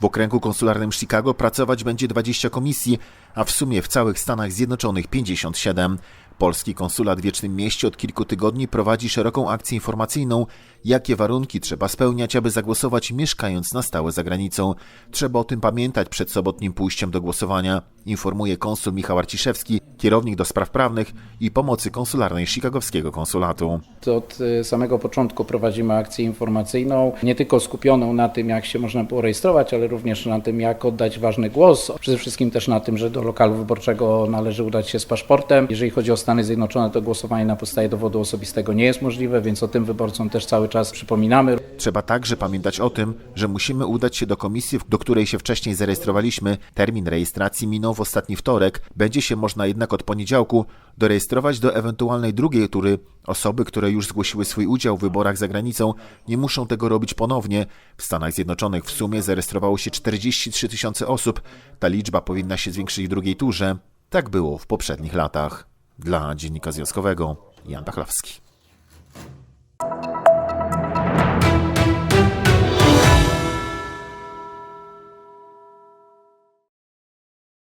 W okręgu konsularnym Chicago pracować będzie 20 komisji, a w sumie w całych Stanach Zjednoczonych 57. Polski konsulat w Wiecznym Mieście od kilku tygodni prowadzi szeroką akcję informacyjną, jakie warunki trzeba spełniać, aby zagłosować mieszkając na stałe za granicą. Trzeba o tym pamiętać przed sobotnim pójściem do głosowania, informuje konsul Michał Arciszewski, kierownik do spraw prawnych i pomocy konsularnej Chicagowskiego konsulatu. Od y, samego początku prowadzimy akcję informacyjną, nie tylko skupioną na tym, jak się można było rejestrować, ale również na tym, jak oddać ważny głos. Przede wszystkim też na tym, że do lokalu wyborczego należy udać się z paszportem. Jeżeli chodzi o Stany Zjednoczone, to głosowanie na podstawie dowodu osobistego nie jest możliwe, więc o tym wyborcom też cały czas przypominamy. Trzeba także pamiętać o tym, że musimy udać się do komisji, do której się wcześniej zarejestrowaliśmy. Termin rejestracji minął w ostatni wtorek. Będzie się można jednak od poniedziałku dorejestrować do ewentualnej drugiej tury. Osoby, które już zgłosiły swój udział w wyborach za granicą, nie muszą tego robić ponownie. W Stanach Zjednoczonych w sumie zarejestrowało się 43 tysiące osób. Ta liczba powinna się zwiększyć w drugiej turze. Tak było w poprzednich latach. Dla Dziennika Związkowego Jan Pachlowski.